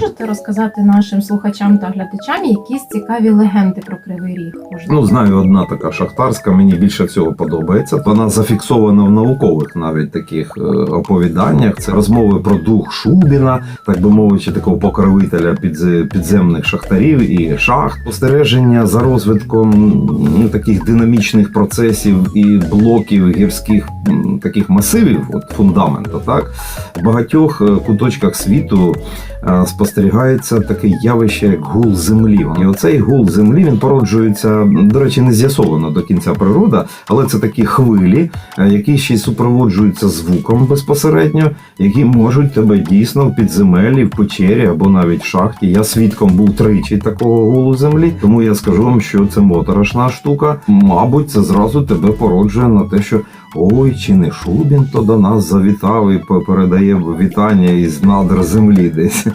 можете розказати нашим слухачам та глядачам якісь цікаві легенди про Кривий Ріг? Можливо? Ну, знаю одна така шахтарська, мені більше всього подобається. Вона зафіксована в наукових навіть таких е, оповіданнях. Це розмови про дух Шубіна, так би мовити, такого покровителя підз- підземних шахтарів і шахт. Спостереження за розвитком ну, таких динамічних процесів і блоків гірських таких масивів, от фундаменту, так в багатьох е, куточках світу е, спостерігається таке явище, як гул землі. І оцей гул землі він породжується, до речі, не з'ясовано до кінця природа, але це такі хвилі, е, які ще й супроводжуються звуком безпосередньо, які можуть тебе дійсно в підземеллі, в печері або навіть в шахті. Я свідком був тричі такого гулу землі, тому я скажу вам, що це моторошна штука. Мабуть, це зразу тебе породжує на те, що ой, чи не Шубін то до нас завітав і передає вітання із надр землі десь.